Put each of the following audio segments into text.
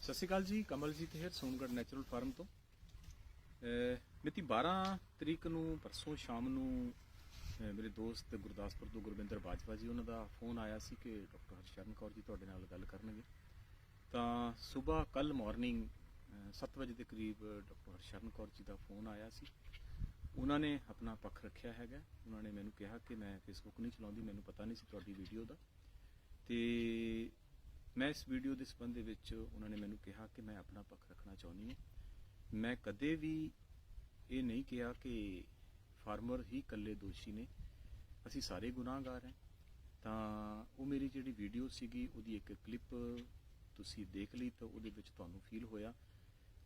ਸਤਿ ਸ਼੍ਰੀ ਅਕਾਲ ਜੀ ਕਮਲਜੀਤ ਹੇਰ ਸੋਨਗੜ ਨੈਚੁਰਲ ਫਾਰਮ ਤੋਂ। ਅਹ, ਮਿਤੀ 12 ਤਰੀਕ ਨੂੰ ਪਰਸੋਂ ਸ਼ਾਮ ਨੂੰ ਮੇਰੇ ਦੋਸਤ ਗੁਰਦਾਸਪੁਰ ਤੋਂ ਗੁਰਵਿੰਦਰ ਬਾਜਵਾ ਜੀ, ਉਹਨਾਂ ਦਾ ਫੋਨ ਆਇਆ ਸੀ ਕਿ ਡਾਕਟਰ ਹਰਸ਼ਰਨ ਕੌਰ ਜੀ ਤੁਹਾਡੇ ਨਾਲ ਗੱਲ ਕਰਨਗੇ। ਤਾਂ ਸਵੇਰ ਕੱਲ ਮਾਰਨਿੰਗ 7 ਵਜੇ ਦੇ ਕਰੀਬ ਡਾਕਟਰ ਹਰਸ਼ਰਨ ਕੌਰ ਜੀ ਦਾ ਫੋਨ ਆਇਆ ਸੀ। ਉਹਨਾਂ ਨੇ ਆਪਣਾ ਪੱਖ ਰੱਖਿਆ ਹੈਗਾ। ਉਹਨਾਂ ਨੇ ਮੈਨੂੰ ਕਿਹਾ ਕਿ ਮੈਂ ਫੇਸਬੁੱਕ ਨਹੀਂ ਚਲਾਉਂਦੀ, ਮੈਨੂੰ ਪਤਾ ਨਹੀਂ ਸੀ ਤੁਹਾਡੀ ਵੀਡੀਓ ਦਾ। ਤੇ ਮੈਂ ਇਸ ਵੀਡੀਓ ਦੇ ਸੰਬੰਧ ਦੇ ਵਿੱਚ ਉਹਨਾਂ ਨੇ ਮੈਨੂੰ ਕਿਹਾ ਕਿ ਮੈਂ ਆਪਣਾ ਪੱਖ ਰੱਖਣਾ ਚਾਹੁੰਦੀ ਹਾਂ। ਮੈਂ ਕਦੇ ਵੀ ਇਹ ਨਹੀਂ ਕਿਹਾ ਕਿ ਫਾਰਮਰ ਹੀ ਇਕੱਲੇ ਦੋਸ਼ੀ ਨੇ। ਅਸੀਂ ਸਾਰੇ ਗੁਨਾਹਗਾਰ ਹਾਂ। ਤਾਂ ਉਹ ਮੇਰੀ ਜਿਹੜੀ ਵੀਡੀਓ ਸੀਗੀ, ਉਹਦੀ ਇੱਕ ਕਲਿੱਪ ਤੁਸੀਂ ਦੇਖ ਲਈ ਤਾਂ ਉਹਦੇ ਵਿੱਚ ਤੁਹਾਨੂੰ ਫੀਲ ਹੋਇਆ।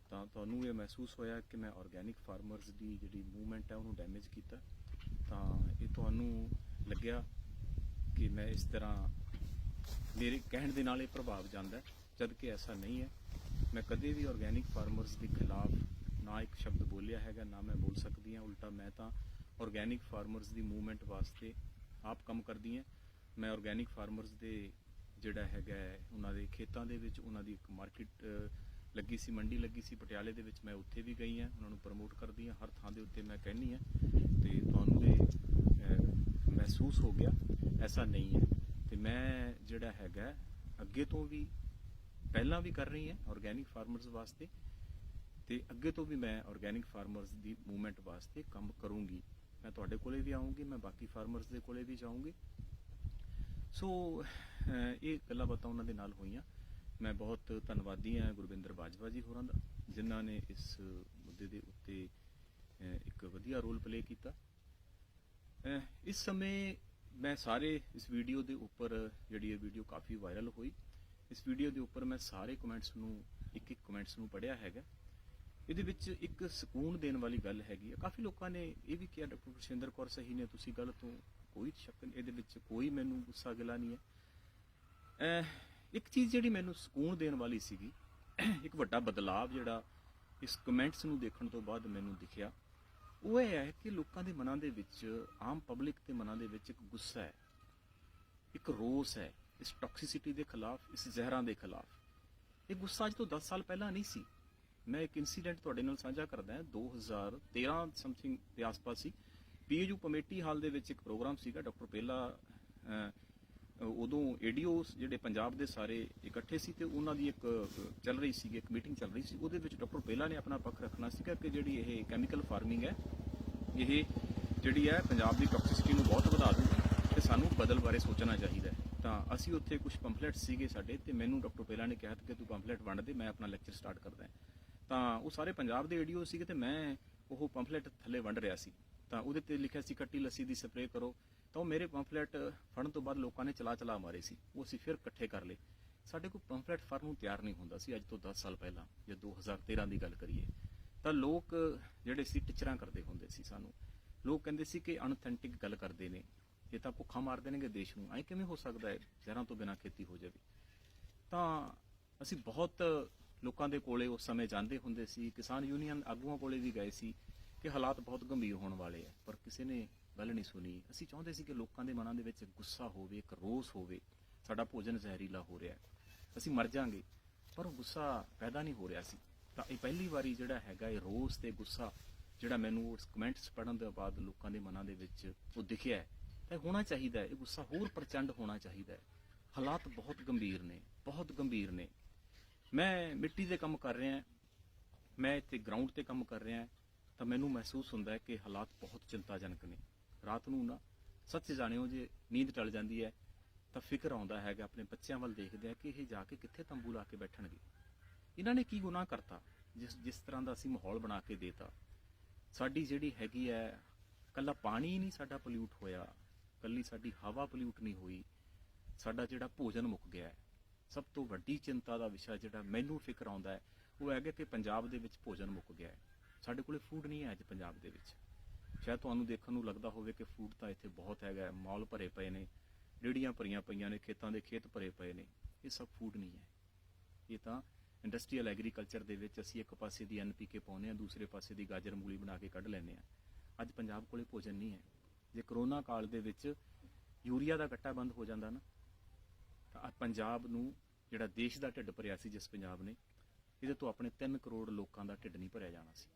ਤਾਂ ਤੁਹਾਨੂੰ ਇਹ ਮਹਿਸੂਸ ਹੋਇਆ ਕਿ ਮੈਂ ਆਰਗੇਨਿਕ ਫਾਰਮਰਸ ਦੀ ਜਿਹੜੀ ਮੂਵਮੈਂਟ ਹੈ, ਉਹਨੂੰ ਡੈਮੇਜ ਕੀਤਾ। ਤਾਂ ਇਹ ਤੁਹਾਨੂੰ ਲੱਗਿਆ ਕਿ ਮੈਂ ਇਸ ਤਰ੍ਹਾਂ ਮੇਰੇ ਕਹਿਣ ਦੇ ਨਾਲ ਇਹ ਪ੍ਰਭਾਵ ਜਾਂਦਾ ਹੈ, ਜਦ ਕਿ ਐਸਾ ਨਹੀਂ ਹੈ। ਮੈਂ ਕਦੇ ਵੀ ਆਰਗੇਨਿਕ ਫਾਰਮਰਸ ਦੇ ਖਿਲਾਫ ਨਾ ਇੱਕ ਸ਼ਬਦ ਬੋਲਿਆ ਹੈਗਾ ਨਾ ਮੈਂ ਬੋਲ ਸਕਦੀ ਹਾਂ ਉਲਟਾ ਮੈਂ ਤਾਂ ਆਰਗੇਨਿਕ ਫਾਰਮਰਸ ਦੀ ਮੂਵਮੈਂਟ ਵਾਸਤੇ ਆਪ ਕੰਮ ਕਰਦੀ ਹਾਂ। ਮੈਂ ਆਰਗੇਨਿਕ ਫਾਰਮਰਸ ਦੇ ਜਿਹੜਾ ਹੈਗਾ ਉਹਨਾਂ ਦੇ ਖੇਤਾਂ ਦੇ ਵਿੱਚ ਉਹਨਾਂ ਦੀ ਇੱਕ ਮਾਰਕੀਟ ਲੱਗੀ ਸੀ ਮੰਡੀ ਲੱਗੀ ਸੀ ਪਟਿਆਲੇ ਦੇ ਵਿੱਚ ਮੈਂ ਉੱਥੇ ਵੀ ਗਈ ਹਾਂ ਉਹਨਾਂ ਨੂੰ ਪ੍ਰਮੋਟ ਕਰਦੀ ਹਾਂ। ਹਰ ਥਾਂ ਦੇ ਉੱਤੇ ਮੈਂ ਕਹਿੰਨੀ ਹਾਂ ਤੇ ਤੁਹਾਨੂੰ ਇਹ ਮਹਿਸੂਸ ਹੋ ਗਿਆ। ਐਸਾ ਨਹੀਂ ਹੈ। ਤੇ ਮੈਂ ਜਿਹੜਾ ਹੈਗਾ ਅੱਗੇ ਤੋਂ ਵੀ ਪਹਿਲਾਂ ਵੀ ਕਰ ਰਹੀ ਹਾਂ ਆਰਗੇਨਿਕ ਫਾਰਮਰਸ ਵਾਸਤੇ ਤੇ ਅੱਗੇ ਤੋਂ ਵੀ ਮੈਂ ਆਰਗੇਨਿਕ ਫਾਰਮਰਸ ਦੀ ਮੂਵਮੈਂਟ ਵਾਸਤੇ ਕੰਮ ਕਰੂੰਗੀ। ਮੈਂ ਤੁਹਾਡੇ ਕੋਲੇ ਵੀ ਆਉਂਗੀ ਮੈਂ ਬਾਕੀ ਫਾਰਮਰਸ ਦੇ ਕੋਲੇ ਵੀ ਜਾਊਂਗੀ। ਸੋ ਇਹ ਗੱਲਾਂ ਬਾਤਾਂ ਉਹਨਾਂ ਦੇ ਨਾਲ ਹੋਈਆਂ। ਮੈਂ ਬਹੁਤ ਧੰਨਵਾਦੀ ਹਾਂ ਗੁਰਵਿੰਦਰ ਬਾਜਵਾ ਜੀ ਹੋਰਾਂ ਦਾ, ਜਿਨ੍ਹਾਂ ਨੇ ਇਸ ਮੁੱਦੇ ਦੇ ਉੱਤੇ ਇੱਕ ਵਧੀਆ ਰੋਲ ਪਲੇ ਕੀਤਾ। ਇਸ ਸਮੇਂ ਮੈਂ ਸਾਰੇ ਇਸ ਵੀਡੀਓ ਦੇ ਉੱਪਰ, ਜਿਹੜੀ ਇਹ ਵੀਡੀਓ ਕਾਫੀ ਵਾਇਰਲ ਹੋਈ, ਇਸ ਵੀਡੀਓ ਦੇ ਉੱਪਰ ਮੈਂ ਸਾਰੇ ਕਮੈਂਟਸ ਨੂੰ, ਇੱਕ ਇੱਕ ਕਮੈਂਟਸ ਨੂੰ ਪੜਿਆ ਹੈਗਾ। ਇਹਦੇ ਵਿੱਚ ਇੱਕ ਸਕੂਨ ਦੇਣ ਵਾਲੀ ਗੱਲ ਹੈਗੀ ਹੈ ਕਾਫੀ ਲੋਕਾਂ ਨੇ ਇਹ ਵੀ ਕਿਹਾ, ਡਾਕਟਰ ਪ੍ਰਸ਼ਿੰਦਰ ਕੌਰ ਸਹੀ ਨੇ, ਤੁਸੀਂ ਗਲਤ ਤੋਂ ਕੋਈ ਸ਼ੱਕ ਨਹੀਂ, ਇਹਦੇ ਵਿੱਚ ਕੋਈ ਮੈਨੂੰ ਗੁੱਸਾ ਗਿਲਾ ਨਹੀਂ ਹੈ। ਇੱਕ ਚੀਜ਼ ਜਿਹੜੀ ਮੈਨੂੰ ਸਕੂਨ ਦੇਣ ਵਾਲੀ ਸੀਗੀ, ਇੱਕ ਵੱਡਾ ਬਦਲਾਅ ਜਿਹੜਾ ਇਸ ਕਮੈਂਟਸ ਨੂੰ ਦੇਖਣ ਤੋਂ ਬਾਅਦ ਮੈਨੂੰ ਦਿਖਿਆ। ਉਹ ਇਹ ਹੈ ਕਿ ਲੋਕਾਂ ਦੇ ਮਨਾਂ ਦੇ ਵਿੱਚ, ਆਮ ਪਬਲਿਕ ਦੇ ਮਨਾਂ ਦੇ ਵਿੱਚ ਇੱਕ ਗੁੱਸਾ ਹੈ, ਇੱਕ ਰੋਸ ਹੈ, ਇਸ ਟੌਕਸਿਸਿਟੀ ਦੇ ਖਿਲਾਫ, ਇਸ ਜ਼ਹਿਰਾਂ ਦੇ ਖਿਲਾਫ। ਇਹ ਗੁੱਸਾ ਅੱਜ ਤੋਂ 10 ਸਾਲ ਪਹਿਲਾਂ ਨਹੀਂ ਸੀ। ਮੈਂ ਇੱਕ ਇਨਸੀਡੈਂਟ ਤੁਹਾਡੇ ਨਾਲ ਸਾਂਝਾ ਕਰਦਾ ਹਾਂ 2013 ਸਮਥਿੰਗ ਦੇ ਆਸ-ਪਾਸ ਸੀ। ਪੀਏਯੂ ਕਮੇਟੀ ਹਾਲ ਦੇ ਵਿੱਚ ਇੱਕ ਪ੍ਰੋਗਰਾਮ ਸੀਗਾ, ਡਾਕਟਰ ਪਹਿਲਾ ਉਦੋਂ ਏਡੀਓਸ ਜਿਹੜੇ ਪੰਜਾਬ ਦੇ ਸਾਰੇ ਇਕੱਠੇ ਸੀ ਤੇ ਉਹਨਾਂ ਦੀ ਇੱਕ ਚੱਲ ਰਹੀ ਸੀ ਇੱਕ ਮੀਟਿੰਗ ਚੱਲ ਰਹੀ ਸੀ। ਉਹਦੇ ਵਿੱਚ ਡਾਕਟਰ ਪਹਿਲਾ ਨੇ ਆਪਣਾ ਪੱਖ ਰੱਖਣਾ ਸੀਗਾ ਕਿ ਜਿਹੜੀ ਇਹ ਕੈਮੀਕਲ ਫਾਰਮਿੰਗ ਹੈ, ਇਹ ਜਿਹੜੀ ਹੈ ਪੰਜਾਬ ਦੀ ਟੌਕਸਿਸਿਟੀ ਨੂੰ ਬਹੁਤ ਵਧਾ ਦੂਗੀ ਤੇ ਸਾਨੂੰ ਬਦਲ ਬਾਰੇ ਸੋਚਣਾ ਚਾਹੀਦਾ ਹੈ। ਤਾਂ ਅਸੀਂ ਉੱਥੇ ਕੁਝ ਪੰਫਲੇਟ ਸੀਗੇ ਸਾਡੇ ਤੇ ਮੈਨੂੰ ਡਾਕਟਰ ਪਹਿਲਾ ਨੇ ਕਿਹਾ ਕਿ ਤੂੰ ਪੰਫਲੇਟ ਵੰਡ ਦੇ, ਮੈਂ ਆਪਣਾ ਲੈਕਚਰ ਸਟਾਰਟ ਕਰਦਾ ਤਾਂ ਉਹ ਸਾਰੇ ਪੰਜਾਬ ਦੇ ਏਡੀਓ ਸੀਗੇ ਤੇ ਮੈਂ ਉਹ ਪੰਫਲੇਟ ਥੱਲੇ ਵੰਡ ਰਿਹਾ ਸੀ। ਤਾਂ ਉਹਦੇ ਤੇ ਲਿਖਿਆ ਸੀ, ਕੱਟੀ ਲੱਸੀ ਦੀ ਸਪਰੇਅ ਕਰੋ। ਤਾਂ ਉਹ ਮੇਰੇ ਪੰਫਲੇਟ ਫੜਨ ਤੋਂ ਬਾਅਦ ਲੋਕਾਂ ਨੇ ਚਲਾ ਚਲਾ ਮਾਰੇ ਸੀ। ਉਹ ਅਸੀਂ ਫਿਰ ਇਕੱਠੇ ਕਰ ਲਏ। ਸਾਡੇ ਕੋਲ ਪੰਫਲੇਟ ਫੜਨ ਨੂੰ ਤਿਆਰ ਨਹੀਂ ਹੁੰਦਾ ਸੀ, ਅੱਜ ਤੋਂ 10 ਸਾਲ ਪਹਿਲਾਂ, ਜੇ 2013 ਦੀ ਗੱਲ ਕਰੀਏ। ਤਾਂ ਲੋਕ ਜਿਹੜੇ ਸੀ, ਟਿਚਰਾਂ ਕਰਦੇ ਹੁੰਦੇ ਸੀ ਸਾਨੂੰ। ਲੋਕ ਕਹਿੰਦੇ ਸੀ ਕਿ ਅਨਥੈਂਟਿਕ ਗੱਲ ਕਰਦੇ ਨੇ। ਇਹ ਤਾਂ ਭੁੱਖਾ ਮਾਰ ਦੇਣਗੇ ਦੇਸ਼ ਨੂੰ। ਐ ਕਿਵੇਂ ਹੋ ਸਕਦਾ ਹੈ? ਜ਼ਹਿਰਾਂ ਤੋਂ ਬਿਨਾਂ ਖੇਤੀ ਹੋ ਜਾਵੇ। ਤਾਂ ਅਸੀਂ ਬਹੁਤ ਲੋਕਾਂ ਦੇ ਕੋਲੇ ਉਸ ਸਮੇਂ ਜਾਂਦੇ ਹੁੰਦੇ ਸੀ। ਕਿਸਾਨ ਯੂਨੀਅਨ ਆਗੂਆਂ ਕੋਲੇ ਵੀ ਗਏ ਸੀ ਕਿ ਹਾਲਾਤ ਬਹੁਤ ਗੰਭੀਰ ਹੋਣ ਵਾਲੇ ਆ ਪਰ ਕਿਸੇ ਨੇ ਗੱਲ ਨਹੀਂ ਸੁਣੀ। ਅਸੀਂ ਚਾਹੁੰਦੇ ਸੀ ਕਿ ਲੋਕਾਂ ਦੇ ਮਨਾਂ ਦੇ ਵਿੱਚ ਗੁੱਸਾ ਹੋਵੇ, ਇੱਕ ਰੋਸ ਹੋਵੇ। ਸਾਡਾ ਭੋਜਨ ਜ਼ਹਿਰੀਲਾ ਹੋ ਰਿਹਾ ਅਸੀਂ ਮਰ ਜਾਾਂਗੇ, ਪਰ ਉਹ ਗੁੱਸਾ ਪੈਦਾ ਨਹੀਂ ਹੋ ਰਿਹਾ ਸੀ। ਤਾਂ ਇਹ ਪਹਿਲੀ ਵਾਰੀ ਜਿਹੜਾ ਹੈਗਾ, ਇਹ ਰੋਸ ਤੇ ਗੁੱਸਾ ਜਿਹੜਾ ਮੈਨੂੰ ਉਸ ਕਮੈਂਟਸ ਪੜਨ ਦੇ ਬਾਅਦ ਲੋਕਾਂ ਦੇ ਮਨਾਂ ਦੇ ਵਿੱਚ ਉਹ ਦਿਖਿਆ ਤਾਂ ਇਹ ਹੋਣਾ ਚਾਹੀਦਾ ਹੈ। ਇਹ ਗੁੱਸਾ ਹੋਰ ਪ੍ਰਚੰਡ ਹੋਣਾ ਚਾਹੀਦਾ ਹੈ। ਹਾਲਾਤ ਬਹੁਤ ਗੰਭੀਰ ਨੇ, ਬਹੁਤ ਗੰਭੀਰ ਨੇ। ਮੈਂ ਮਿੱਟੀ ਦੇ ਕੰਮ ਕਰ ਰਿਹਾ ਮੈਂ ਇੱਥੇ ਗਰਾਊਂਡ ਤੇ ਕੰਮ ਕਰ ਰਿਹਾ ਤਾਂ ਮੈਨੂੰ ਮਹਿਸੂਸ ਹੁੰਦਾ ਹੈ ਕਿ ਹਾਲਾਤ ਬਹੁਤ ਚਿੰਤਾਜਨਕ ਨੇ। ਰਾਤ ਨੂੰ ਨਾ ਸੱਚ ਜਾਣਿਓ ਜੇ ਨੀਂਦ ਟਲ ਜਾਂਦੀ ਹੈ, ਤਾਂ ਫਿਕਰ ਆਉਂਦਾ ਹੈਗਾ ਆਪਣੇ ਬੱਚਿਆਂ ਵੱਲ ਦੇਖਦੇ ਆ ਕਿ ਇਹ ਜਾ ਕੇ ਕਿੱਥੇ ਤੰਬੂ ਲਾ ਕੇ ਬੈਠਣਗੇ। ਇਹਨਾਂ ਨੇ ਕੀ ਗੁਨਾਹ ਕਰਤਾ? ਜਿਸ ਜਿਸ ਤਰ੍ਹਾਂ ਦਾ ਅਸੀਂ ਮਾਹੌਲ ਬਣਾ ਕੇ ਦੇਤਾ। ਸਾਡੀ ਜਿਹੜੀ ਹੈਗੀ ਹੈ, ਕੱਲਾ ਪਾਣੀ ਹੀ ਨਹੀਂ ਸਾਡਾ ਪੋਲਿਊਟ ਹੋਇਆ। ਕੱਲੀ ਸਾਡੀ ਹਵਾ ਪੋਲਿਊਟ ਨਹੀਂ ਹੋਈ। ਸਾਡਾ ਜਿਹੜਾ ਭੋਜਨ ਮੁੱਕ ਗਿਆ ਹੈ, ਸਭ ਤੋਂ ਵੱਡੀ ਚਿੰਤਾ ਦਾ ਵਿਸ਼ਾ ਜਿਹੜਾ ਮੈਨੂੰ ਫਿਕਰ ਆਉਂਦਾ ਹੈ, ਉਹ ਹੈਗਾ ਕਿ ਪੰਜਾਬ ਦੇ ਵਿੱਚ ਭੋਜਨ ਮੁੱਕ ਗਿਆ ਹੈ। ਸਾਡੇ ਕੋਲੇ ਫੂਡ ਨਹੀਂ ਹੈ ਅੱਜ ਪੰਜਾਬ ਦੇ ਵਿੱਚ। ਸ਼ਾਇਦ ਤੁਹਾਨੂੰ ਦੇਖਣ ਨੂੰ ਲੱਗਦਾ ਹੋਵੇ ਕਿ ਫੂਡ ਤਾਂ ਇੱਥੇ ਬਹੁਤ ਹੈਗਾ ਮਾਲ ਭਰੇ ਪਏ ਨੇ, ਰੇੜੀਆਂ ਭਰੀਆਂ ਪਈਆਂ ਨੇ, ਖੇਤਾਂ ਦੇ ਖੇਤ ਭਰੇ ਪਏ ਨੇ, ਇਹ ਸਭ ਫੂਡ ਨਹੀਂ ਹੈ। ਇਹ ਤਾਂ ਇੰਡਸਟਰੀਅਲ ਐਗਰੀਕਲਚਰ ਦੇ ਵਿੱਚ ਅਸੀਂ ਇੱਕ ਪਾਸੇ ਦੀ ਐਨਪੀਕੇ ਪਾਉਂਦੇ ਆ ਦੂਸਰੇ ਪਾਸੇ ਦੀ ਗਾਜਰ ਮੂਲੀ ਬਣਾ ਕੇ ਕੱਢ ਲੈਂਦੇ ਆ ਅੱਜ ਪੰਜਾਬ ਕੋਲੇ ਭੋਜਨ ਨਹੀਂ ਹੈ। ਜੇ ਕਰੋਨਾ ਕਾਲ ਦੇ ਵਿੱਚ ਯੂਰੀਆ ਦਾ ਕੱਟਾ ਬੰਦ ਹੋ ਜਾਂਦਾ ਨਾ, ਤਾਂ ਪੰਜਾਬ ਨੂੰ ਜਿਹੜਾ ਦੇਸ਼ ਦਾ ਢਿੱਡ ਭਰਿਆ ਸੀ, ਜਿਸ ਪੰਜਾਬ ਨੇ, ਇਹਦੇ ਤੋਂ ਆਪਣੇ 3 ਕਰੋੜ ਲੋਕਾਂ ਦਾ ਢਿੱਡ ਨਹੀਂ ਭਰਿਆ ਜਾਣਾ ਸੀ।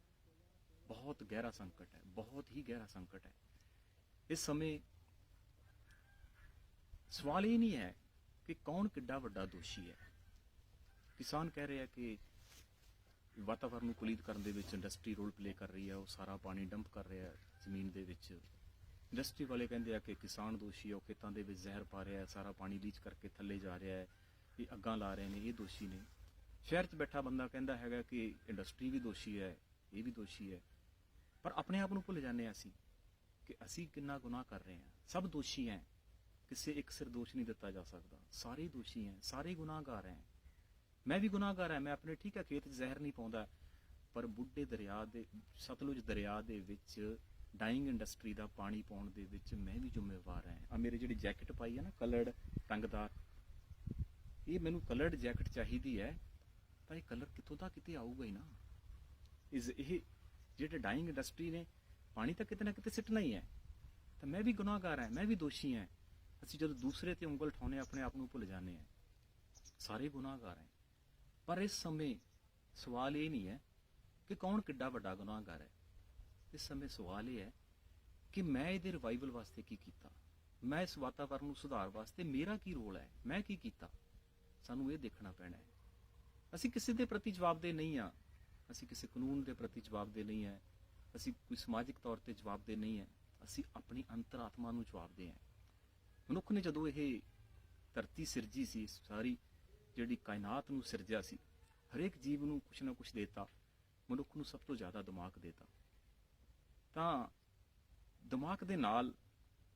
ਬਹੁਤ ਗਹਿਰਾ ਸੰਕਟ ਹੈ ਬਹੁਤ ਹੀ ਗਹਿਰਾ ਸੰਕਟ ਹੈ ਇਸ ਸਮੇਂ ਸਵਾਲ ਇਹ ਨਹੀਂ ਹੈ ਕਿ ਕੌਣ ਕਿੱਡਾ ਵੱਡਾ ਦੋਸ਼ੀ ਹੈ ਕਿਸਾਨ ਕਹਿ ਰਿਹਾ ਕਿ ਵਾਤਾਵਰਨ ਨੂੰ ਕੁਲੀਤ ਕਰਨ ਦੇ ਵਿੱਚ ਇੰਡਸਟਰੀ ਰੋਲ ਪਲੇ ਕਰ ਰਹੀ ਹੈ ਉਹ ਸਾਰਾ ਪਾਣੀ ਡੰਪ ਕਰ ਰਿਹਾ ਹੈ ਜ਼ਮੀਨ ਦੇ ਵਿੱਚ ਇੰਡਸਟਰੀ ਵਾਲੇ ਕਹਿੰਦੇ ਆ ਕਿ ਕਿਸਾਨ ਦੋਸ਼ੀ ਹੈ ਉਹ ਖੇਤਾਂ ਦੇ ਵਿੱਚ ਜ਼ਹਿਰ ਪਾ ਰਿਹਾ ਹੈ ਸਾਰਾ ਪਾਣੀ ਲੀਚ ਕਰਕੇ ਥੱਲੇ ਜਾ ਰਿਹਾ ਹੈ ਇਹ ਅੱਗਾਂ ਲਾ ਰਹੇ ਨੇ ਇਹ ਦੋਸ਼ੀ ਨੇ ਸ਼ਹਿਰ 'ਚ ਬੈਠਾ ਬੰਦਾ ਕਹਿੰਦਾ ਹੈਗਾ ਕਿ ਇੰਡਸਟਰੀ ਵੀ ਦੋਸ਼ੀ ਹੈ ਇਹ ਵੀ ਦੋਸ਼ੀ ਹੈ ਪਰ ਆਪਣੇ ਆਪ ਨੂੰ ਭੁੱਲ ਜਾਂਦੇ ਹਾਂ ਅਸੀਂ ਕਿ ਅਸੀਂ ਕਿੰਨਾ ਗੁਨਾਹ ਕਰ ਰਹੇ ਹਾਂ। ਸਭ ਦੋਸ਼ੀ ਹੈ। ਕਿਸੇ ਇੱਕ ਸਿਰ ਦੋਸ਼ ਨਹੀਂ ਦਿੱਤਾ ਜਾ ਸਕਦਾ। ਸਾਰੇ ਦੋਸ਼ੀ ਹੈ। ਸਾਰੇ ਗੁਨਾਹਗਾਰ ਹੈ। ਮੈਂ ਵੀ ਗੁਨਾਹਗਾਰ ਹਾਂ। ਮੈਂ ਆਪਣੇ ਠੀਕ ਹੈ। ਖੇਤ 'ਚ ਜ਼ਹਿਰ ਨਹੀਂ ਪਾਉਂਦਾ। ਪਰ ਬੁੱਢੇ ਦਰਿਆ ਦੇ, ਸਤਲੁਜ ਦਰਿਆ ਦੇ ਵਿੱਚ ਡਾਈਂਗ ਇੰਡਸਟਰੀ ਦਾ ਪਾਣੀ ਪਾਉਣ ਦੇ ਵਿੱਚ ਮੈਂ ਵੀ ਜ਼ਿੰਮੇਵਾਰ ਹਾਂ। ਆ ਮੇਰੇ ਜਿਹੜੀ ਜੈਕਟ ਪਾਈ ਹੈ ਨਾ, ਕਲਰਡ, ਰੰਗਦਾਰ, ਇਹ ਮੈਨੂੰ ਕਲਰਡ ਜੈਕਟ ਚਾਹੀਦੀ ਹੈ। ਤਾਂ ਇਹ ਕਲਰ ਕਿੱਥੋਂ ਦਾ ਕਿਤੇ ਆਊਗਾ ਹੀ ਨਾ। ਇਸ ਇਹ ਜਿਹੜੇ ਡਾਈਂਗ ਇੰਡਸਟਰੀ ਨੇ, ਪਾਣੀ ਤਾਂ ਕਿਤੇ ਨਾ ਕਿਤੇ ਸਿੱਟਣਾ ਹੀ ਹੈ। ਤਾਂ ਮੈਂ ਵੀ ਗੁਨਾਹਗਾਰ ਹਾਂ, ਮੈਂ ਵੀ ਦੋਸ਼ੀ ਹਾਂ। ਅਸੀਂ ਜਦੋਂ ਦੂਸਰੇ ਤੇ ਉਂਗਲ ਠਾਉਨੇ ਆਪਣੇ ਆਪ ਨੂੰ ਭੁੱਲ ਜਾਂਦੇ ਹਾਂ। ਸਾਰੇ ਗੁਨਾਹਗਾਰ ਹੈ। ਪਰ ਇਸ ਸਮੇਂ ਸਵਾਲ ਇਹ ਨਹੀਂ ਹੈ ਕਿ ਕੌਣ ਕਿੱਡਾ ਵੱਡਾ ਗੁਨਾਹਗਾਰ ਹੈ। ਇਸ ਸਮੇਂ ਸਵਾਲ ਇਹ ਹੈ ਕਿ ਮੈਂ ਇਹਦੇ ਰਿਵਾਈਵਲ ਵਾਸਤੇ ਕੀ ਕੀਤਾ? ਮੈਂ ਇਸ ਵਾਤਾਵਰਣ ਨੂੰ ਸੁਧਾਰ ਵਾਸਤੇ ਮੇਰਾ ਕੀ ਰੋਲ ਹੈ? ਮੈਂ ਕੀ ਕੀਤਾ? ਸਾਨੂੰ ਇਹ ਦੇਖਣਾ ਪੈਣਾ ਹੈ। ਅਸੀਂ ਕਿਸੇ ਦੇ ਪ੍ਰਤੀ ਜਵਾਬਦੇਹ ਨਹੀਂ ਆ ਅਸੀਂ ਕਿਸੇ ਕਾਨੂੰਨ ਦੇ ਪ੍ਰਤੀ ਜਵਾਬਦੇਹ ਨਹੀਂ ਹੈ, ਅਸੀਂ ਕੋਈ ਸਮਾਜਿਕ ਤੌਰ ਤੇ ਜਵਾਬਦੇਹ ਨਹੀਂ ਹੈ, ਅਸੀਂ ਆਪਣੀ ਅੰਤਰਾਤਮਾ ਨੂੰ ਜਵਾਬਦੇਹ ਹਾਂ। ਮਨੁੱਖ ਨੇ ਜਦੋਂ ਇਹ ਧਰਤੀ ਸਿਰਜੀ ਸੀ, ਸਾਰੀ ਜਿਹੜੀ ਕਾਇਨਾਤ ਨੂੰ ਸਿਰਜਿਆ ਸੀ, ਹਰੇਕ ਜੀਵ ਨੂੰ ਕੁਛ ਨਾ ਕੁਛ ਦੇਤਾ, ਮਨੁੱਖ ਨੂੰ ਸਭ ਤੋਂ ਜ਼ਿਆਦਾ ਦਿਮਾਗ ਦੇਤਾ। ਤਾਂ ਦਿਮਾਗ ਦੇ ਨਾਲ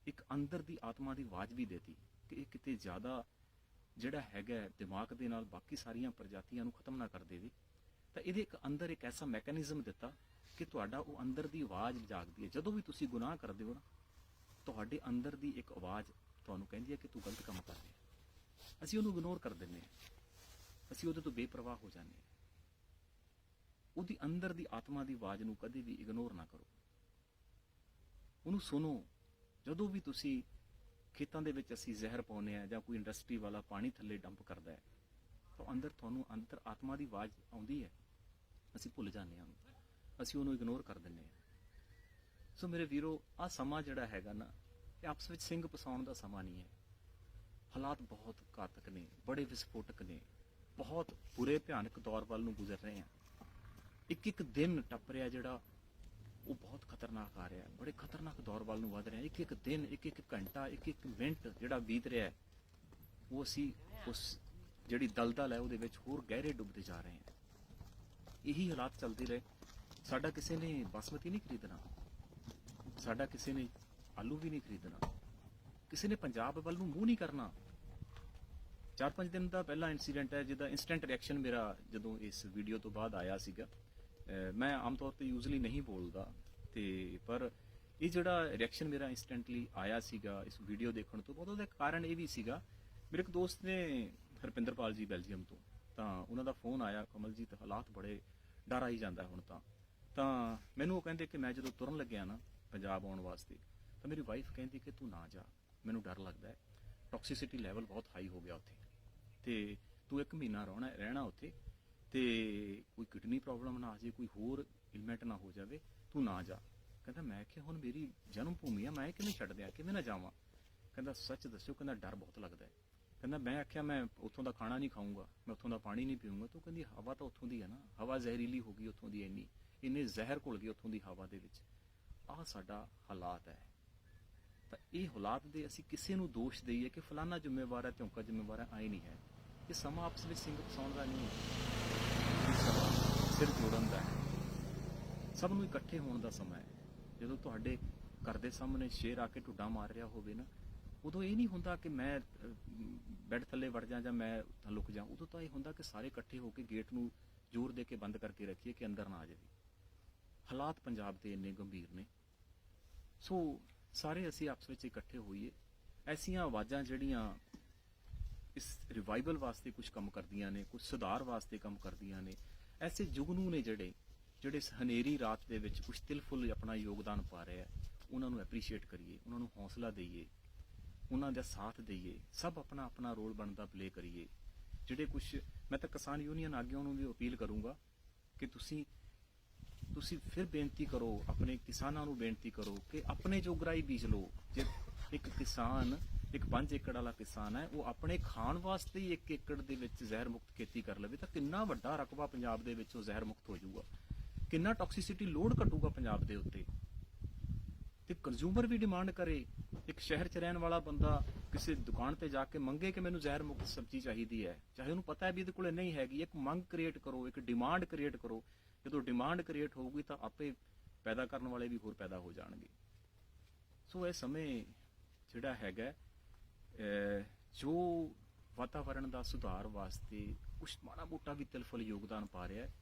ਇੱਕ ਅੰਦਰ ਦੀ ਆਤਮਾ ਦੀ ਆਵਾਜ਼ ਵੀ ਦੇਤੀ ਕਿ ਇਹ ਕਿਤੇ ਜ਼ਿਆਦਾ ਜਿਹੜਾ ਹੈਗਾ ਦਿਮਾਗ ਦੇ ਨਾਲ ਬਾਕੀ ਸਾਰੀਆਂ ਪ੍ਰਜਾਤੀਆਂ ਨੂੰ ਖਤਮ ਨਾ ਕਰ ਦੇਵੇ। ਤਾਂ ਇਹਦੇ ਇੱਕ ਅੰਦਰ ਇੱਕ ਐਸਾ ਮੈਕੈਨਿਜ਼ਮ ਦਿੱਤਾ ਕਿ ਤੁਹਾਡਾ ਉਹ ਅੰਦਰ ਦੀ ਆਵਾਜ਼ ਜਾਗਦੀ ਹੈ। ਜਦੋਂ ਵੀ ਤੁਸੀਂ ਗੁਨਾਹ ਕਰਦੇ ਹੋ ਨਾ, ਤੁਹਾਡੇ ਅੰਦਰ ਦੀ ਇੱਕ ਆਵਾਜ਼ ਤੁਹਾਨੂੰ ਕਹਿੰਦੀ ਹੈ ਕਿ ਤੂੰ ਗਲਤ ਕੰਮ ਕਰ ਰਿਹਾ ਅਸੀਂ ਉਹਨੂੰ ਇਗਨੋਰ ਕਰ ਦਿੰਦੇ ਹਾਂ। ਅਸੀਂ ਉਹਦੇ ਤੋਂ ਬੇਪਰਵਾਹ ਹੋ ਜਾਂਦੇ ਹਾਂ। ਉਹਦੀ ਅੰਦਰ ਦੀ ਆਤਮਾ ਦੀ ਆਵਾਜ਼ ਨੂੰ ਕਦੇ ਵੀ ਇਗਨੋਰ ਨਾ ਕਰੋ। ਉਹਨੂੰ ਸੁਣੋ। ਜਦੋਂ ਵੀ ਤੁਸੀਂ ਖੇਤਾਂ ਦੇ ਵਿੱਚ ਅਸੀਂ ਜ਼ਹਿਰ ਪਾਉਂਦੇ ਆ ਜਾਂ ਕੋਈ ਇੰਡਸਟਰੀ ਵਾਲਾ ਪਾਣੀ ਥੱਲੇ ਡੰਪ ਕਰਦਾ ਹੈ, ਤਾਂ ਅੰਦਰ ਤੁਹਾਨੂੰ ਅੰਦਰ ਆਤਮਾ ਦੀ ਆਵਾਜ਼ ਆਉਂਦੀ ਹੈ। ਅਸੀਂ ਭੁੱਲ ਜਾਂਦੇ ਹਾਂ। ਅਸੀਂ ਉਹਨੂੰ ਇਗਨੋਰ ਕਰ ਦਿੰਦੇ ਹਾਂ। ਸੋ ਮੇਰੇ ਵੀਰੋ ਆ ਸਮਾਂ ਜਿਹੜਾ ਹੈਗਾ ਨਾ, ਇਹ ਆਪਸ ਵਿੱਚ ਸਿੰਘ ਪਸਾਉਣ ਦਾ ਸਮਾਂ ਨਹੀਂ ਹੈ। ਹਾਲਾਤ ਬਹੁਤ ਘਾਤਕ ਨੇ, ਬੜੇ ਵਿਸਫੋਟਕ ਨੇ। ਬਹੁਤ ਬੁਰੇ, ਭਿਆਨਕ ਦੌਰ ਵੱਲ ਨੂੰ ਗੁਜ਼ਰ ਰਹੇ ਹਾਂ। ਇੱਕ ਇੱਕ ਦਿਨ ਟੱਪ ਰਿਹਾ ਜਿਹੜਾ, ਉਹ ਬਹੁਤ ਖਤਰਨਾਕ ਆ ਰਿਹਾ। ਹੈ ਬੜੇ ਖਤਰਨਾਕ ਦੌਰ ਵੱਲ ਨੂੰ ਵਧ ਰਿਹਾ ਇੱਕ ਇੱਕ ਦਿਨ ਇੱਕ ਇੱਕ ਘੰਟਾ ਇੱਕ ਇੱਕ ਮਿੰਟ ਜਿਹੜਾ ਬੀਤ ਰਿਹਾ ਹੈ, ਉਹ ਅਸੀਂ ਉਸ ਜਿਹੜੀ ਦਲਦਲ ਹੈ, ਉਹਦੇ ਵਿੱਚ ਹੋਰ ਗਹਿਰੇ ਡੁੱਬਦੇ ਜਾ ਰਹੇ ਹਾਂ। ਇਹੀ ਹਾਲਾਤ ਚੱਲਦੇ ਰਹੇ। ਸਾਡਾ ਕਿਸੇ ਨੇ ਬਾਸਮਤੀ ਨਹੀਂ ਖਰੀਦਣਾ, ਸਾਡਾ ਕਿਸੇ ਨੇ ਆਲੂ ਵੀ ਨਹੀਂ ਖਰੀਦਣਾ, ਕਿਸੇ ਨੇ ਪੰਜਾਬ ਵੱਲ ਨੂੰ ਮੂੰਹ ਨਹੀਂ ਕਰਨਾ। ਚਾਰ ਪੰਜ ਦਿਨ ਦਾ ਪਹਿਲਾ ਇਨਸੀਡੈਂਟ ਹੈ, ਜਿਹਦਾ ਇਨਸਟੈਂਟ ਰਿਐਕਸ਼ਨ ਮੇਰਾ ਜਦੋਂ ਇਸ ਵੀਡੀਓ ਤੋਂ ਬਾਅਦ ਆਇਆ ਸੀਗਾ। ਮੈਂ ਆਮ ਤੌਰ ਤੇ ਯੂਜ਼ਲੀ ਨਹੀਂ ਬੋਲਦਾ, ਤੇ ਪਰ ਇਹ ਜਿਹੜਾ ਰਿਐਕਸ਼ਨ ਮੇਰਾ ਇਨਸਟੈਂਟਲੀ ਆਇਆ ਸੀਗਾ ਇਸ ਵੀਡੀਓ ਦੇਖਣ ਤੋਂ ਬਾਅਦ ਉਹਦਾ ਕਾਰਨ ਇਹ ਵੀ ਸੀਗਾ। ਮੇਰੇ ਇੱਕ ਦੋਸਤ ਨੇ ਹਰਪਿੰਦਰਪਾਲ ਜੀ ਬੈਲਜੀਅਮ ਤੋਂ, ਤਾਂ ਉਹਨਾਂ ਦਾ ਫੋਨ ਆਇਆ, ਕਮਲਜੀਤ ਹਾਲਾਤ ਬੜੇ ਡਰ ਆਈ ਜਾਂਦਾ ਹੁਣ ਤਾਂ। ਤਾਂ ਮੈਨੂੰ ਉਹ ਕਹਿੰਦੇ ਕਿ ਮੈਂ ਜਦੋਂ ਤੁਰਨ ਲੱਗਿਆ ਨਾ ਪੰਜਾਬ ਆਉਣ ਵਾਸਤੇ, ਤਾਂ ਮੇਰੀ ਵਾਈਫ ਕਹਿੰਦੀ ਕਿ ਤੂੰ ਨਾ ਜਾ। ਮੈਨੂੰ ਡਰ ਲੱਗਦਾ ਹੈ। ਟੌਕਸਿਸਿਟੀ ਲੈਵਲ ਬਹੁਤ ਹਾਈ ਹੋ ਗਿਆ ਉੱਥੇ। ਤੇ ਤੂੰ ਇੱਕ ਮਹੀਨਾ ਰਹਿਣਾ ਰਹਿਣਾ ਉੱਥੇ ਤੇ ਕੋਈ ਕਿਡਨੀ ਪ੍ਰੋਬਲਮ ਨਾ ਆ ਜੇ ਕੋਈ ਹੋਰ ਇਲਮੈਂਟ ਨਾ ਹੋ ਜਾਵੇ, ਤੂੰ ਨਾ ਜਾ। ਕਹਿੰਦਾ ਮੈਂ ਕਿ ਹੁਣ ਮੇਰੀ ਜਨਮ ਭੂਮੀ ਆ, ਮੈਂ ਕਿਵੇਂ ਛੱਡ ਦਿਆਂ? ਕਿਵੇਂ ਨਾ ਜਾਵਾਂ? ਕਹਿੰਦਾ, ਸੱਚ ਦੱਸਿਓ, ਕਹਿੰਦਾ, ਡਰ ਬਹੁਤ ਲੱਗਦਾ ਹੈ। ਕਹਿੰਦਾ, ਮੈਂ ਆਖਿਆ, ਮੈਂ ਉੱਥੋਂ ਦਾ ਖਾਣਾ ਨਹੀਂ ਖਾਊਂਗਾ, ਮੈਂ ਉੱਥੋਂ ਦਾ ਪਾਣੀ ਨਹੀਂ ਪੀਊਂਗਾ। ਤੂੰ ਕਹਿੰਦੀ, ਹਵਾ ਤਾਂ ਉੱਥੋਂ ਦੀ ਹੈ ਨਾ। ਹਵਾ ਜ਼ਹਿਰੀਲੀ ਹੋ ਗਈ ਉੱਥੋਂ ਦੀ ਇੰਨੀ। ਇੰਨੇ ਜ਼ਹਿਰ ਘੁਲ ਗਏ ਉੱਥੋਂ ਦੀ ਹਵਾ ਦੇ ਵਿੱਚ। ਆਹ ਸਾਡਾ ਹਾਲਾਤ ਹੈ। ਤਾਂ ਇਹ ਹਾਲਾਤ ਦੇ ਅਸੀਂ ਕਿਸੇ ਨੂੰ ਦੋਸ਼ ਦਈਏ ਕਿ ਫਲਾਨਾ ਜ਼ਿੰਮੇਵਾਰ ਹੈ ਧੌਂਕਾ ਜ਼ਿੰਮੇਵਾਰ ਹੈ ਆਈ ਨਹੀਂ ਹੈ। ਇਹ ਸਮਾਂ ਆਪਸ ਵਿੱਚ ਸਿੰਘ ਫਸਾਉਣ ਦਾ ਨਹੀਂ ਹੈ। ਸਿਰ ਜੋੜਨ ਦਾ ਹੈ। ਸਭ ਨੂੰ ਇਕੱਠੇ ਹੋਣ ਦਾ ਸਮਾਂ ਹੈ। ਜਦੋਂ ਤੁਹਾਡੇ ਘਰ ਦੇ ਸਾਹਮਣੇ ਸ਼ੇਰ ਆ ਕੇ ਢੁੱਡਾ ਮਾਰ ਰਿਹਾ ਹੋਵੇ ਨਾ ਉਦੋਂ ਇਹ ਨਹੀਂ ਹੁੰਦਾ ਕਿ ਮੈਂ ਬੈੱਡ ਥੱਲੇ ਵੜ ਜਾ ਜਾਂ ਮੈਂ ਉੱਥਾਂ ਲੁਕ ਜਾ, ਉਦੋਂ ਤਾਂ ਇਹ ਹੁੰਦਾ ਕਿ ਸਾਰੇ ਇਕੱਠੇ ਹੋ ਕੇ ਗੇਟ ਨੂੰ ਜ਼ੋਰ ਦੇ ਕੇ ਬੰਦ ਕਰਕੇ ਰੱਖੀਏ ਕਿ ਅੰਦਰ ਨਾ ਆ ਜਾਵੇ। ਹਾਲਾਤ ਪੰਜਾਬ ਦੇ ਇੰਨੇ ਗੰਭੀਰ ਨੇ। ਸੋ ਸਾਰੇ ਅਸੀਂ ਆਪਸ ਵਿੱਚ ਇਕੱਠੇ ਹੋਈਏ। ਐਸੀਆਂ ਆਵਾਜ਼ਾਂ ਜਿਹੜੀਆਂ ਇਸ ਰਿਵਾਈਵਲ ਵਾਸਤੇ ਕੁਝ ਕੰਮ ਕਰਦੀਆਂ ਨੇ ਕੁਝ ਸੁਧਾਰ ਵਾਸਤੇ ਕੰਮ ਕਰਦੀਆਂ ਨੇ, ਐਸੇ ਜੁਗਨੂ ਨੇ ਜਿਹੜੇ ਜਿਹੜੇ ਇਸ ਹਨੇਰੀ ਰਾਤ ਦੇ ਵਿੱਚ ਕੁਝ ਤਿਲਫੁਲ ਆਪਣਾ ਯੋਗਦਾਨ ਪਾ ਰਹੇ ਆ, ਉਹਨਾਂ ਨੂੰ ਐਪਰੀਸ਼ੀਏਟ ਕਰੀਏ, ਉਹਨਾਂ ਨੂੰ ਹੌਸਲਾ ਦਈਏ। ਉਹਨਾਂ ਦਾ ਸਾਥ ਦਈਏ। ਸਭ ਆਪਣਾ ਆਪਣਾ ਰੋਲ ਬਣਦਾ ਪਲੇ ਕਰੀਏ। ਜਿਹੜੇ ਕੁਝ ਮੈਂ ਤਾਂ ਕਿਸਾਨ ਯੂਨੀਅਨ ਆਗਿਆਂ ਨੂੰ ਵੀ ਅਪੀਲ ਕਰੂੰਗਾ ਕਿ ਤੁਸੀਂ ਤੁਸੀਂ ਫਿਰ ਬੇਨਤੀ ਕਰੋ, ਆਪਣੇ ਕਿਸਾਨਾਂ ਨੂੰ ਬੇਨਤੀ ਕਰੋ ਕਿ ਆਪਣੇ ਜੋਗਰਾਈ ਬੀਜ ਲਓ। ਜੇ ਇੱਕ ਕਿਸਾਨ, ਇੱਕ 5 ਏਕੜ ਵਾਲਾ ਕਿਸਾਨ ਹੈ, ਉਹ ਆਪਣੇ ਖਾਣ ਵਾਸਤੇ ਹੀ 1 ਏਕੜ ਦੇ ਵਿੱਚ ਜ਼ਹਿਰ ਮੁਕਤ ਖੇਤੀ ਕਰ ਲਵੇ, ਤਾਂ ਕਿੰਨਾ ਵੱਡਾ ਰਕਬਾ ਪੰਜਾਬ ਦੇ ਵਿੱਚ ਉਹ ਜ਼ਹਿਰ ਮੁਕਤ ਹੋ ਜਾਊਗਾ। ਕਿੰਨਾ ਟੌਕਸਿਸਿਟੀ ਲੋਡ ਘਟੂਗਾ ਪੰਜਾਬ ਦੇ ਉੱਤੇ। ਤੇ ਕੰਜ਼ਿਊਮਰ ਵੀ ਡਿਮਾਂਡ ਕਰੇ, ਇੱਕ ਸ਼ਹਿਰ 'ਚ ਰਹਿਣ ਵਾਲਾ ਬੰਦਾ ਕਿਸੇ ਦੁਕਾਨ ਤੇ ਜਾ ਕੇ ਮੰਗੇ ਕਿ ਮੈਨੂੰ ਜ਼ਹਿਰ ਮੁਕਤ ਸਬਜ਼ੀ ਚਾਹੀਦੀ ਹੈ, ਚਾਹੇ ਉਹਨੂੰ ਪਤਾ ਹੈ ਵੀ ਇਹਦੇ ਕੋਲੇ ਨਹੀਂ ਹੈਗੀ, ਇੱਕ ਮੰਗ ਕ੍ਰੀਏਟ ਕਰੋ, ਇੱਕ ਡਿਮਾਂਡ ਕ੍ਰੀਏਟ ਕਰੋ। ਜਦੋਂ ਡਿਮਾਂਡ ਕ੍ਰੀਏਟ ਹੋਊਗੀ ਤਾਂ ਆਪੇ ਪੈਦਾ ਕਰਨ ਵਾਲੇ ਵੀ ਹੋਰ ਪੈਦਾ ਹੋ ਜਾਣਗੇ। ਸੋ ਇਹ ਸਮੇਂ ਜਿਹੜਾ ਹੈਗਾ ਜੋ ਵਾਤਾਵਰਣ ਦਾ ਸੁਧਾਰ ਵਾਸਤੇ ਕੁਛ ਮਾੜਾ ਮੋਟਾ ਵੀ ਤਿਲਫਲ ਯੋਗਦਾਨ ਪਾ ਰਿਹਾ ਹੈ,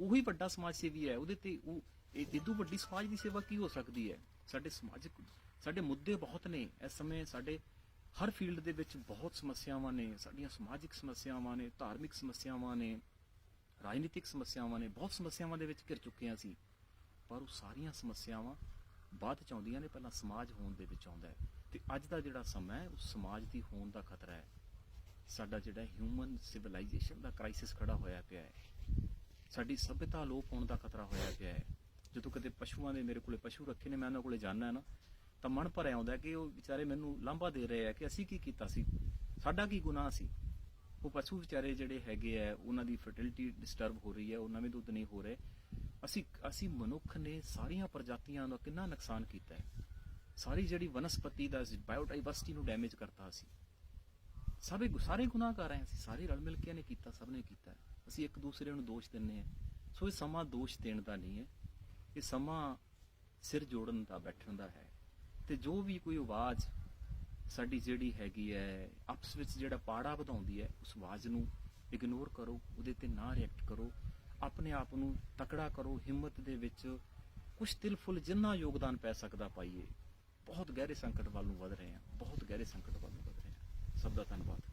ਉਹੀ ਵੱਡਾ ਸਮਾਜ ਸੇਵੀ ਹੈ। ਉਹਦੇ ਤੇ ਉਹ, ਇਹ ਇਦੋਂ ਵੱਡੀ ਸਮਾਜ ਦੀ ਸੇਵਾ ਕੀ ਹੋ ਸਕਦੀ ਹੈ? ਸਾਡੇ ਸਮਾਜਿਕ ਸਾਡੇ ਮੁੱਦੇ ਬਹੁਤ ਨੇ। ਇਸ ਸਮੇਂ ਸਾਡੇ ਹਰ ਫੀਲਡ ਦੇ ਵਿੱਚ ਬਹੁਤ ਸਮੱਸਿਆਵਾਂ ਨੇ। ਸਾਡੀਆਂ ਸਮਾਜਿਕ ਸਮੱਸਿਆਵਾਂ ਨੇ, ਧਾਰਮਿਕ ਸਮੱਸਿਆਵਾਂ ਨੇ, ਰਾਜਨੀਤਿਕ ਸਮੱਸਿਆਵਾਂ ਨੇ। ਬਹੁਤ ਸਮੱਸਿਆਵਾਂ ਦੇ ਵਿੱਚ ਘਿਰ ਚੁੱਕੇ ਹਾਂ ਅਸੀਂ। ਪਰ ਉਹ ਸਾਰੀਆਂ ਸਮੱਸਿਆਵਾਂ ਬਾਅਦ ਚ ਆਉਂਦੀਆਂ ਨੇ, ਪਹਿਲਾਂ ਸਮਾਜ ਹੋਣ ਦੇ ਵਿੱਚ ਆਉਂਦਾ ਹੈ। ਤੇ ਅੱਜ ਦਾ ਜਿਹੜਾ ਸਮਾਂ ਹੈ, ਉਹ ਸਮਾਜ ਦੀ ਹੋਣ ਦਾ ਖਤਰਾ ਹੈ। ਸਾਡਾ ਜਿਹੜਾ ਹਿਊਮਨ ਸਿਵਲਾਈਜੇਸ਼ਨ ਦਾ ਕ੍ਰਾਈਸਿਸ ਖੜਾ ਹੋਇਆ ਪਿਆ ਹੈ। ਸਾਡੀ ਸਭਿਅਤਾ ਲੋਪ ਹੋਣ ਦਾ ਖਤਰਾ ਹੋਇਆ ਪਿਆ ਹੈ। ਜਦੋਂ ਕਦੇ ਪਸ਼ੂਆਂ ਦੇ ਮੇਰੇ ਕੋਲੇ ਪਸ਼ੂ ਰੱਖੇ ਨੇ, ਮੈਂ ਉਹਨਾਂ ਕੋਲੇ ਜਾਣਾ ਨਾ, ਤਾਂ ਮਨ ਭਰਿਆ ਆਉਂਦਾ ਕਿ ਉਹ ਵਿਚਾਰੇ ਮੈਨੂੰ ਲਾਂਭਾ ਦੇ ਰਹੇ ਆ ਕਿ ਅਸੀਂ ਕੀ ਕੀਤਾ ਸੀ? ਸਾਡਾ ਕੀ ਗੁਨਾਹ ਸੀ? ਉਹ ਪਸ਼ੂ ਵਿਚਾਰੇ ਜਿਹੜੇ ਹੈਗੇ ਆ, ਉਹਨਾਂ ਦੀ ਫਰਟੀਲਿਟੀ ਡਿਸਟਰਬ ਹੋ ਰਹੀ ਹੈ, ਉਹ ਨਵੇਂ ਦੁੱਧ ਨਹੀਂ ਹੋ ਰਹੇ। ਅਸੀਂ ਅਸੀਂ ਮਨੁੱਖ ਨੇ ਸਾਰੀਆਂ ਪ੍ਰਜਾਤੀਆਂ ਦਾ ਕਿੰਨਾ ਨੁਕਸਾਨ ਕੀਤਾ ਹੈ? ਸਾਰੀ ਜਿਹੜੀ ਵਨਸਪਤੀ ਦਾ ਬਾਇਓਡਾਈਵਰਸਿਟੀ ਨੂੰ ਡੈਮੇਜ ਕਰਤਾ ਅਸੀਂ। ਸਾਰੇ ਸਾਰੇ ਗੁਨਾਹ ਗੁਨਾਹਗਾਰ ਹਾਂ ਅਸੀਂ, ਸਾਰੇ ਰਲ ਮਿਲ ਕੇ ਨੇ ਕੀਤਾ, ਸਭ ਨੇ ਕੀਤਾ। ਅਸੀਂ ਇੱਕ ਦੂਸਰੇ ਨੂੰ ਦੋਸ਼ ਦਿੰਨੇ ਆ ਸੋ ਇਹ ਸਮਾਂ ਦੋਸ਼ ਦੇਣ ਦਾ ਨਹੀਂ ਹੈ। ਇਹ ਸਮਾਂ ਸਿਰ ਜੋੜਨ ਦਾ, ਬੈਠਣ ਦਾ ਹੈ। ਤੇ ਜੋ ਵੀ ਕੋਈ ਆਵਾਜ਼ ਸਾਡੀ ਜਿਹੜੀ ਹੈਗੀ ਹੈ, ਆਪਸ ਵਿੱਚ ਜਿਹੜਾ ਪਾੜਾ ਵਧਾਉਂਦੀ ਹੈ, ਉਸ ਆਵਾਜ਼ ਨੂੰ ਇਗਨੋਰ ਕਰੋ, ਉਹਦੇ ਤੇ ਨਾ ਰਿਐਕਟ ਕਰੋ। ਆਪਣੇ ਆਪ ਨੂੰ ਤਕੜਾ ਕਰੋ, ਹਿੰਮਤ ਦੇ ਵਿੱਚ ਕੁਛ ਤਿਲ ਫੁੱਲ ਜਿੰਨਾ ਯੋਗਦਾਨ ਪੈ ਸਕਦਾ ਪਾਈਏ। ਬਹੁਤ ਗਹਿਰੇ ਸੰਕਟ ਵੱਲ ਨੂੰ ਵਧ ਰਹੇ ਹਾਂ, ਬਹੁਤ ਗਹਿਰੇ ਸੰਕਟ ਵੱਲ ਨੂੰ ਵਧ ਰਹੇ ਹਾਂ। ਸਭ ਦਾ ਧੰਨਵਾਦ।